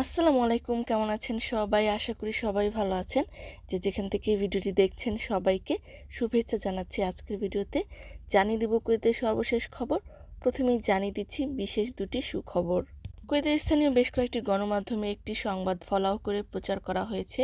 আসসালামু আলাইকুম, কেমন আছেন সবাই? আশা করি সবাই ভালো আছেন। যে যেখান থেকে ভিডিওটি দেখছেন সবাইকে শুভেচ্ছা জানাচ্ছি আজকের ভিডিওতে। জানিয়ে দেব কুয়েতের সর্বশেষ খবর। প্রথমেই জানিয়ে দিচ্ছি বিশেষ দুটি সুখবর। কুয়েতের স্থানীয় বেশ কয়েকটি গণমাধ্যমে একটি সংবাদ ফলাও করে প্রচার করা হয়েছে।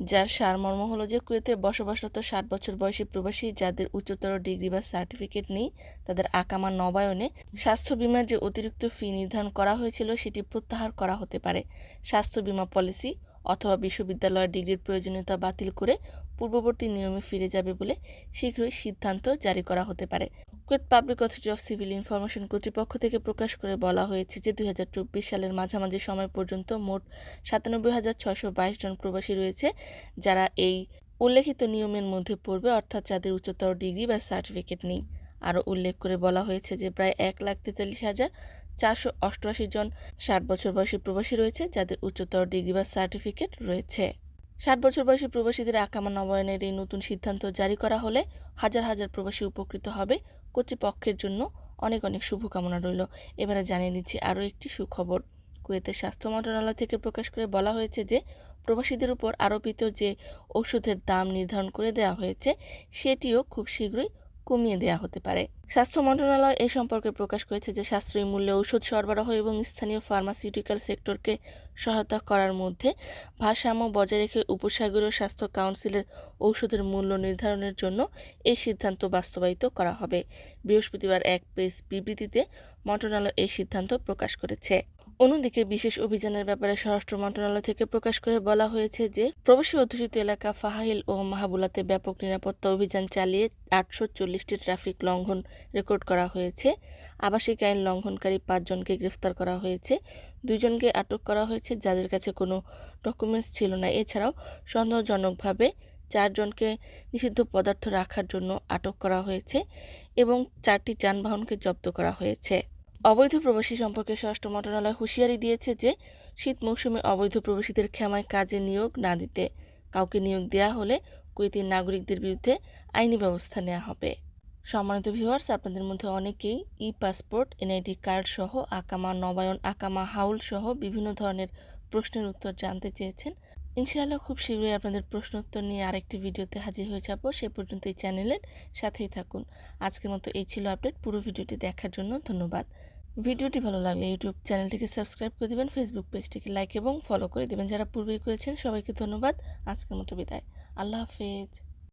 যার সারমর্ম হলো যে কুয়েতে বসবাসরত ষাট বছর বয়সী প্রবাসী যাদের উচ্চতর ডিগ্রি বা সার্টিফিকেট নেই, তাদের আকামা নবায়নে স্বাস্থ্য বিমার যে অতিরিক্ত ফি নির্ধারণ করা হয়েছিল, সেটি প্রত্যাহার করা হতে পারে। স্বাস্থ্য বিমা পলিসি অথবা বিশ্ববিদ্যালয়ের ডিগ্রির প্রয়োজনীয়তা বাতিল করে পূর্ববর্তী নিয়মে ফিরে যাবে বলে শীঘ্রই সিদ্ধান্ত জারি করা হতে পারে। Kuwait public authority of civil information কর্তৃপক্ষ থেকে প্রকাশ করে বলা হয়েছে যে দুই হাজার চব্বিশ সালের মাঝামাঝি সময় পর্যন্ত মোট সাতানব্বই হাজার বাইশ জন প্রবাসী রয়েছে, যারা এই উল্লেখিত নিয়মের মধ্যে পড়বে, অর্থাৎ যাদের উচ্চতর ডিগ্রি বা সার্টিফিকেট নেই। আরও উল্লেখ করে বলা হয়েছে যে প্রায় এক লাখ তেতাল্লিশ হাজার চারশো অষ্টআশি জন ষাট বছর বয়সী প্রবাসী রয়েছে, যাদের উচ্চতর ডিগ্রি বা সার্টিফিকেট রয়েছে। ষাট বছর বয়সী প্রবাসীদের আকামা নবায়নের এই নতুন সিদ্ধান্ত জারি করা হলে হাজার হাজার প্রবাসী উপকৃত হবে। কর্তৃপক্ষের জন্য অনেক অনেক শুভকামনা রইল। এবারে জানিয়ে দিচ্ছি আরও একটি সুখবর। কুয়েতের স্বাস্থ্য মন্ত্রণালয় থেকে প্রকাশ করে বলা হয়েছে যে প্রবাসীদের উপর আরোপিত যে ওষুধের দাম নির্ধারণ করে দেওয়া হয়েছে, সেটিও খুব শীঘ্রই কমিয়ে দেওয়া হতে পারে। স্বাস্থ্য মন্ত্রণালয় এ সম্পর্কে প্রকাশ করেছে যে সাশ্রয়ী মূল্যে ওষুধ সরবরাহ এবং স্থানীয় ফার্মাসিউটিক্যাল সেক্টরকে সহায়তা করার মধ্যে ভারসাম্য বজায় রেখে উপসাগরীয় স্বাস্থ্য কাউন্সিলের ঔষধের মূল্য নির্ধারণের জন্য এই সিদ্ধান্ত বাস্তবায়িত করা হবে। বৃহস্পতিবার এক প্রেস বিবৃতিতে মন্ত্রণালয় এই সিদ্ধান্ত প্রকাশ করেছে। অন্যদিকে বিশেষ অভিযানের ব্যাপারে স্বরাষ্ট্র মন্ত্রণালয় থেকে প্রকাশ করে বলা হয়েছে যে, প্রবাসী অধ্যুষিত এলাকা ফাহাইল ও মাহাবুলাতে ব্যাপক নিরাপত্তা অভিযান চালিয়ে আটশো চল্লিশটি ট্রাফিক লঙ্ঘন রেকর্ড করা হয়েছে। আবাসিক আইন লঙ্ঘনকারী পাঁচজনকে গ্রেফতার করা হয়েছে। দুজনকে আটক করা হয়েছে, যাদের কাছে কোনো ডকুমেন্টস ছিল না। এছাড়াও সন্দেহজনকভাবে চারজনকে নিষিদ্ধ পদার্থ রাখার জন্য আটক করা হয়েছে এবং চারটি যানবাহনকে জব্দ করা হয়েছে। অবৈধ প্রবাসী সম্পর্কে স্বরাষ্ট্র মন্ত্রণালয় হুঁশিয়ারি দিয়েছে যে, শীত মৌসুমে অবৈধ প্রবাসীদের ক্ষমায় কাজে নিয়োগ না দিতে, কাউকে নিয়োগ দেওয়া হলে কুয়েতি নাগরিকদের বিরুদ্ধে আইনি ব্যবস্থা নেওয়া হবে। সম্মানিত ভিউয়ার্স, আপনাদের মধ্যে অনেকেই ই পাসপোর্ট এনআইডি কার্ড সহ আকামা, নবায়ন, আকামা, হাউল সহ বিভিন্ন ধরনের প্রশ্নের উত্তর জানতে চেয়েছেন। ইনশাআল্লাহ খুব শীঘ্রই আপনাদের প্রশ্ন উত্তর নিয়ে আরেকটি ভিডিওতে হাজির হয়ে যাব। সে পর্যন্ত এই চ্যানেলের সাথেই থাকুন। আজকের মতো এই ছিল আপডেট। পুরো ভিডিওটি দেখার জন্য ধন্যবাদ। ভিডিওটি ভালো লাগলে ইউটিউব চ্যানেলটিকে সাবস্ক্রাইব করে দেবেন, ফেসবুক পেজটিকে লাইক এবং ফলো করে দেবেন। যারা পূর্বেই করেছেন, সবাইকে ধন্যবাদ। আজকের মতো বিদায়। আল্লাহ হাফেজ।